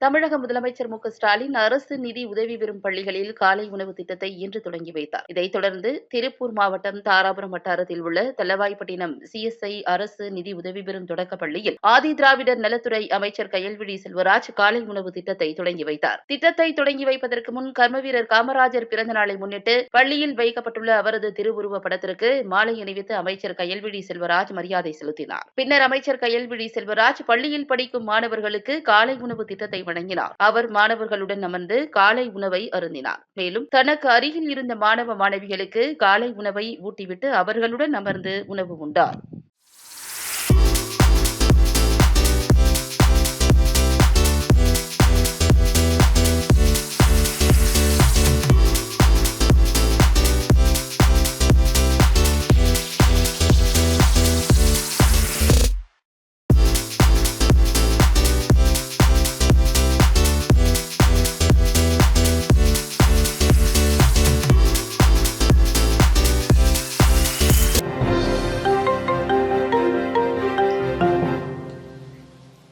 தமிழக முதலமைச்சர் மு ஸ்டாலின் அரசு நிதி உதவி பெறும் பள்ளிகளில் காலை உணவு திட்டத்தை இன்று தொடங்கி வைத்தார். இதைத் தொடர்ந்து திருப்பூர் மாவட்டம் தாராபுரம் வட்டாரத்தில் உள்ள தலவாய்ப்பட்டினம் சிஎஸ்ஐ அரசு நிதி உதவி பெறும் தொடக்க பள்ளியில் ஆதி திராவிடர் நலத்துறை அமைச்சர் கயல்விழி செல்வராஜ் காலை உணவு திட்டத்தை தொடங்கி வைத்தார். திட்டத்தை தொடங்கி வைப்பதற்கு முன் கர்மவீரர் காமராஜர் பிறந்த நாளை முன்னிட்டு பள்ளியில் வைக்கப்பட்டுள்ள அவரது திருவுருவ படத்திற்கு மாலை அணிவித்து அமைச்சர் கயல்விழி செல்வராஜ் மரியாதை செலுத்தினார். பின்னர் அமைச்சர் கயல்விழி செல்வராஜ் பள்ளியில் படிக்கும் மாணவர்களுக்கு காலை உணவு திட்டத்தை வழங்கினார் அவர் மாணவர்களுடன் அமர்ந்து காலை உணவை அருந்தினார். மேலும் தனக்கு அருகில் இருந்த மாணவ மாணவிகளுக்கு காலை உணவை ஊட்டிவிட்டு அவர்களுடன் அமர்ந்து உணவு உண்டார்.